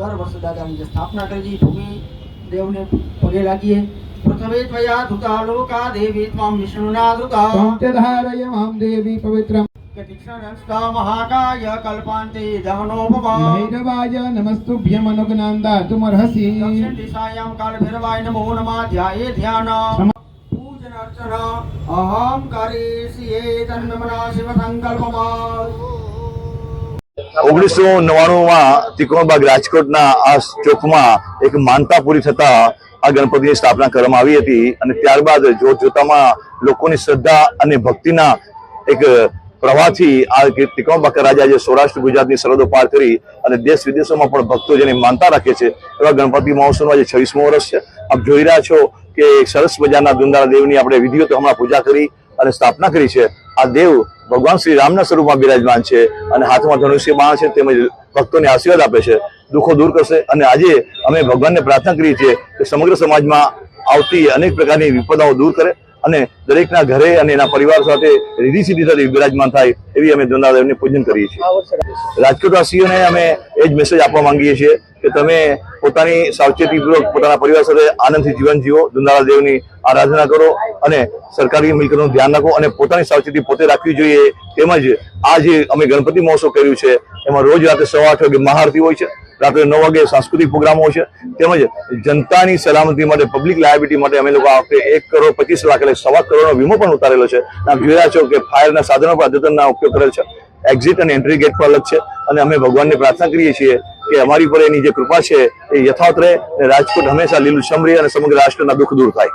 દાદાની જે સ્થાપના કરી ભૂમિ દેવને પગે લાગીએ. પ્રથમે ત્વયા ધૃતા લોકા દેવી ત્વામ વિષ્ણુના ધૃતા. પંચધારય મામ દેવી પવિત્રમ મહાકાય કલ્પાંતે દહનોપમા ભૈરવાય નમસ્તુભ્યમ અનુજ્ઞાનદા તુમર્હસી. દક્ષિણ દિશાયામ કાલભૈરવાય નમો નમઃ ધ્યાયે ધ્યાન. પૂજન અર્ચન અહમ કરીષ્યે તન્મના શિવ સંકલ્પમાં ઓગણીસો નવ્વાણુંમાં ત્રિકોણબાગ રાજકોટના આ ચોકમાં એક માનતા પૂરી થતા આ ગણપતિની સ્થાપના કરવામાં આવી હતી અને ત્યારબાદ જોત જોતામાં લોકોની શ્રદ્ધા અને ભક્તિના એક પ્રવાહથી આ ત્રિકોણબાગ રાજા જે સૌરાષ્ટ્ર ગુજરાતની સરહદો પાર કરી અને દેશ વિદેશોમાં પણ ભક્તો જેને માનતા રાખે છે, એવા ગણપતિ મહોત્સવનો આજે છવ્વીસમો વર્ષ છે. આપ જોઈ રહ્યા છો કે સરસ મજાના દુંદારા દેવની આપણે વિધિઓ તો હમણાં પૂજા કરી અને સ્થાપના કરી છે. આ દેવ ભગવાન શ્રી રામના સ્વરૂપમાં બિરાજમાન છે અને હાથમાં ધનુષ્ય બાણ છે તેમજ ભક્તોને આશીર્વાદ આપે છે. દુઃખો દૂર કરશે અને આજે અમે ભગવાનને પ્રાર્થના કરીએ છીએ કે સમગ્ર સમાજમાં આવતી અનેક પ્રકારની વિપદાઓ દૂર કરે અને દરેકના ઘરે અને એના પરિવાર સાથે રીધી સીધી સાથે બિરાજમાન થાય એવી અમે દોંદાદેવને પૂજન કરીએ છીએ. રાજકોટવાસીઓને અમે એ જ મેસેજ આપવા માંગીએ છીએ કે તમે પોતાની સાવચેતીપૂર્વક પોતાના પરિવાર સાથે આનંદથી જીવન જીવો દેવની આરાધના કરો અને સરકારી મિલકતનું ધ્યાન રાખો અને પોતાની સાવચેતી પોતે રાખવી જોઈએ તેમજ આ જે અમે ગણપતિ મહોત્સવ કર્યું છે એમાં રોજ રાતે સવા આઠ વાગે મહાઆરતી હોય છે. રાત્રે નવ વાગે સાંસ્કૃતિક પ્રોગ્રામો છે. તેમજ જનતાની સલામતી માટે પબ્લિક લાયબિલિટી માટે અમે લોકો આ વખતે એક કરોડ પચીસ લાખ એટલે સવા કરોડનો વીમો પણ ઉતારેલો છે. જોઈ રહ્યા છો કે ફાયરના સાધનો પણ અદ્યતનના ઉપયોગ કરેલ છે. એક્ઝિટ અને એન્ટ્રી ગેટ પર અલગ છે અને અમે ભગવાનને પ્રાર્થના કરીએ છીએ કે અમારી પર એની જે કૃપા છે એ યથાવત રહે રાજકોટ હંમેશા લીલું સમરી અને સમગ્ર રાષ્ટ્રના દુઃખ દૂર થાય.